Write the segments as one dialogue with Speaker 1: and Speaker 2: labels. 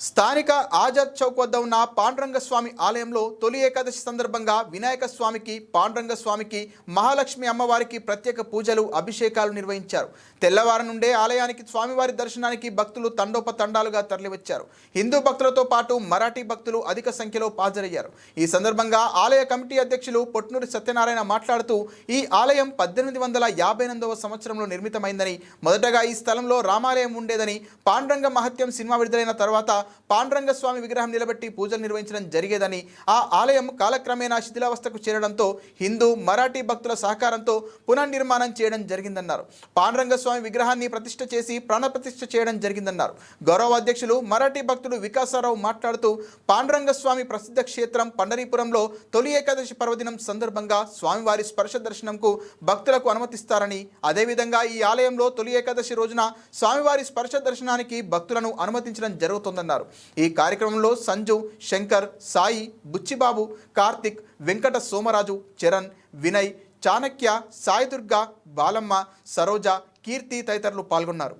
Speaker 1: స్థానిక ఆజాద్ చౌక్ వద్ద ఉన్న పాండురంగ స్వామి ఆలయంలో తొలి ఏకాదశి సందర్భంగా వినాయక స్వామికి పాండురంగ స్వామికి మహాలక్ష్మి అమ్మవారికి ప్రత్యేక పూజలు అభిషేకాలు నిర్వహించారు. తెల్లవారు నుండే ఆలయానికి స్వామివారి దర్శనానికి భక్తులు తండోపతండాలుగా తరలివచ్చారు. హిందూ భక్తులతో పాటు మరాఠీ భక్తులు అధిక సంఖ్యలో హాజరయ్యారు. ఈ సందర్భంగా ఆలయ కమిటీ అధ్యక్షులు పొట్నూరి సత్యనారాయణ మాట్లాడుతూ ఈ ఆలయం పద్దెనిమిది వందల యాభై ఎనిమిదవ సంవత్సరంలో నిర్మితమైందని మొదటగా ఈ స్థలంలో రామాలయం ఉండేదని పాండురంగ మహత్యం సినిమా విడుదలైన తర్వాత పాండరంగస్వామి విగ్రహం నిలబెట్టి పూజలు నిర్వహించడం జరిగేదని ఆ ఆలయం కాలక్రమేణా శిథిలావస్థకు చేరడంతో హిందూ మరాఠీ భక్తుల సహకారంతో పునర్నిర్మాణం చేయడం జరిగిందన్నారు. పాండరంగస్వామి విగ్రహాన్ని ప్రతిష్ఠ చేసి ప్రాణప్రతిష్ఠ చేయడం జరిగిందన్నారు. గౌరవ అధ్యక్షులు మరాఠీ భక్తుడు వికాసారావు మాట్లాడుతూ పాండరంగస్వామి ప్రసిద్ధ క్షేత్రం పండరీపురంలో తొలి ఏకాదశి పర్వదినం సందర్భంగా స్వామివారి స్పర్శ దర్శనంకు భక్తులకు అనుమతిస్తారని అదేవిధంగా ఈ ఆలయంలో తొలి ఏకాదశి రోజున స్వామివారి స్పర్శ దర్శనానికి భక్తులను అనుమతించడం జరుగుతుందన్నారు. ఈ కార్యక్రమంలో సంజు శంకర్ సాయి బుచ్చిబాబు కార్తిక్ వెంకట సోమరాజు చరణ్ వినయ్ చాణక్య సాయిదుర్గ బాలమ్మ సరోజ కీర్తి తదితరులు పాల్గొన్నారు.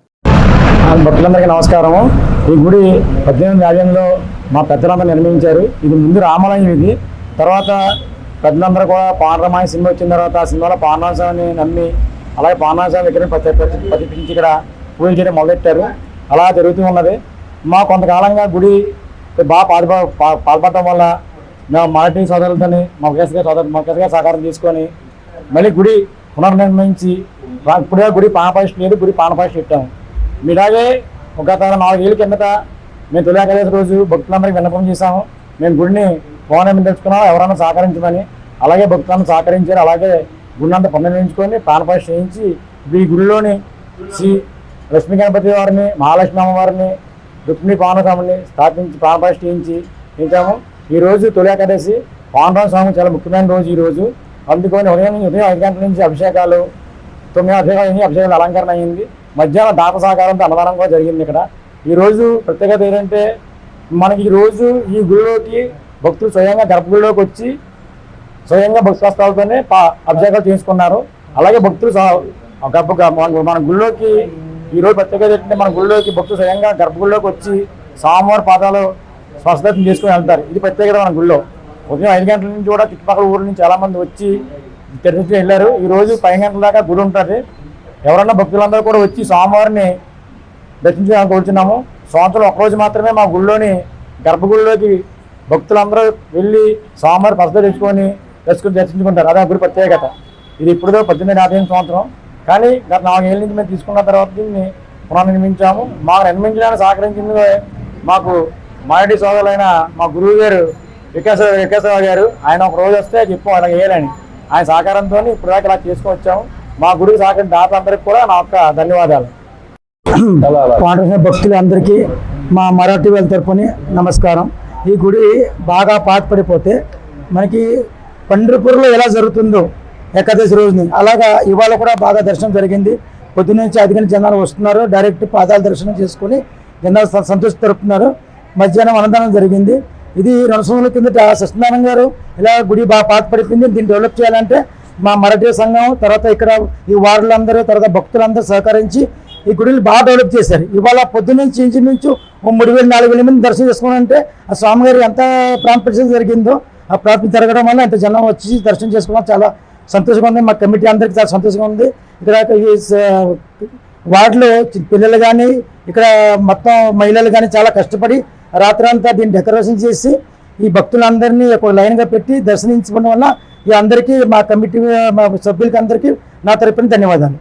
Speaker 2: భక్తులందరికీ నమస్కారము. ఈ గుడి పద్దెనిమిది ఆలయంలో మా పెద్దలందరూ నిర్మించారు. ఇది ముందు రామాలయం ఇది. తర్వాత పెద్దలందరూ కూడా పాండరమాయ సినిమా వచ్చిన తర్వాత ఆ సినిమాలో పాండరామాన్ని నమ్మి అలాగే పాండరామ దగ్గర ప్రతి ప్రతి- ఇక్కడ పూజలు చేయడం మొదలెట్టారు. అలా జరుగుతూ ఉన్నది. మా కొంతకాలంగా గుడి బాగా పాల్ప పాల్పడటం వల్ల మేము మరాఠీ సోదరులతోని మా కేసు గారి సోదరు మా కేసు గారి సహకారం తీసుకొని మళ్ళీ గుడి పునర్నిర్మించి ఇప్పుడే గుడి పానపాయిస్ట్ లేదు గుడి పానపాయిస్ట్ పెట్టాము. మీలాగే ఒక గత నాలుగేళ్ళ కిందట మేము తొలి ఏకాదశి రోజు భక్తులందరికీ విన్నపం చేశాము. మేము గుడిని పౌర్ణమి తెచ్చుకున్నాం ఎవరైనా సహకరించమని. అలాగే భక్తులను సహకరించారు. అలాగే గుడిని అంతా పునర్నిర్మించుకొని ప్రాణపాఠ చేయించి ఈ గుడిలోని శ్రీ లక్ష్మీ గణపతి వారిని మహాలక్ష్మి అమ్మవారిని రుక్మిణి పానస్వామిని స్థాపించి ప్రాణపాఠ చేయించి చేయించాము ఈరోజు తొలి ఏకాదశి పాండవ స్వామి చాలా ముఖ్యమైన రోజు ఈరోజు. అందుకని ఉదయం ఉదయం ఐదు గంటల నుంచి అభిషేకాలు తొమ్మిది అభిషేకాలు అయింది అభిషేకాలు అలంకరణ అయింది. మధ్యాహ్నం దాత సహకారంతో అన్నదానం కూడా జరిగింది ఇక్కడ. ఈ రోజు ప్రత్యేకత ఏంటంటే మనకి ఈ రోజు ఈ గుడిలోకి భక్తులు స్వయంగా గర్భగుడిలోకి వచ్చి స్వయంగా భక్తి పా అభిషేకాలు చేసుకున్నారు. అలాగే భక్తులు గర్భ మన గుళ్ళోకి ఈ రోజు ప్రత్యేకత ఏంటంటే మన గుళ్ళోకి భక్తులు స్వయంగా గర్భగుడిలోకి వచ్చి స్వామివారి పాదాలు స్వస్థతను చేసుకుని వెళ్తారు. ఇది ప్రత్యేకత మన గుళ్ళో. ఉదయం ఐదు గంటల నుంచి కూడా చుట్టుపక్కల ఊరు నుంచి చాలామంది వచ్చి తెరిచి వెళ్ళారు. ఈరోజు పది గంటల దాకా గుడి ఉంటుంది. ఎవరన్నా భక్తులందరూ కూడా వచ్చి స్వామివారిని దర్శించడానికి కోరుచున్నాము. సంవత్సరం ఒకరోజు మాత్రమే మా గుళ్ళోని గర్భగుడిలోకి భక్తులందరూ వెళ్ళి స్వామివారి పసద తెచ్చుకొని దర్శకుని దర్శించుకుంటారు. అదే ఆ గుడి ప్రత్యేకత. ఇది ఇప్పుడుదో పద్దెనిమిది యాభై సంవత్సరం. కానీ గత నాలుగేళ్ళ నుంచి మేము తీసుకున్న తర్వాత దీన్ని పునర్నిర్మించాము. మాకు నిర్మించడానికి సహకరించింది మాకు మాయడి సోదరులైన మా గురువు గారు వికాస వికాసరావు గారు. ఆయన ఒక రోజు వస్తే చెప్పు అలా వేయాలని ఆయన సహకారంతో ఇప్పుడు దాకా ఇలా చేసుకొచ్చాము. మా గురువు సహకరించిన దాతలందరికీ కూడా నా యొక్క ధన్యవాదాలు. పాండవ భక్తులందరికీ మా మరాఠీ వాళ్ళ తరపుని నమస్కారం. ఈ గుడి బాగా పాతపడిపోతే మనకి పండ్రపూర్లో ఎలా జరుగుతుందో ఏకాదశి రోజుని. అలాగా ఇవాళ కూడా బాగా దర్శనం జరిగింది. పొద్దున్నుంచి అధిక జనాలు వస్తున్నారు. డైరెక్ట్ పాదాల దర్శనం చేసుకుని జనాలు సంతృప్తి సంతోష జరుపుతున్నారు. మధ్యాహ్నం అన్నదానం జరిగింది. ఇది రెండు సంవత్సరాల కిందట సత్యనారాయణ గారు ఇలా గుడి బాగా పాతపడిపోయింది దీన్ని డెవలప్ చేయాలంటే మా మరాఠీ సంఘం తర్వాత ఇక్కడ ఈ వార్డులందరూ తర్వాత భక్తులందరూ సహకరించి ఈ గుడిని బాగా డెవలప్ చేశారు. ఇవాళ పొద్దున్నుంచి ఇంచుమించు ఓ మూడు వేలు నాలుగు వేల మంది దర్శనం చేసుకోవాలంటే ఆ స్వామిగారు ఎంత ప్రాంపణ జరిగిందో ఆ ప్రాంతం జరగడం వల్ల ఎంత జనం వచ్చి దర్శనం చేసుకోవడం చాలా సంతోషంగా ఉంది. మా కమిటీ అందరికీ చాలా సంతోషంగా ఉంది. ఇక్కడ ఈ వార్డులో పిల్లలు కానీ ఇక్కడ మొత్తం మహిళలు కానీ చాలా కష్టపడి రాత్రంతా దీన్ని డెకరేషన్ చేసి ఈ భక్తులందరినీ ఒక లైన్గా పెట్టి దర్శనించుకోవడం వల్ల ఈ అందరికీ మా కమిటీ మా సభ్యులకి అందరికీ నా తరపున ధన్యవాదాలు.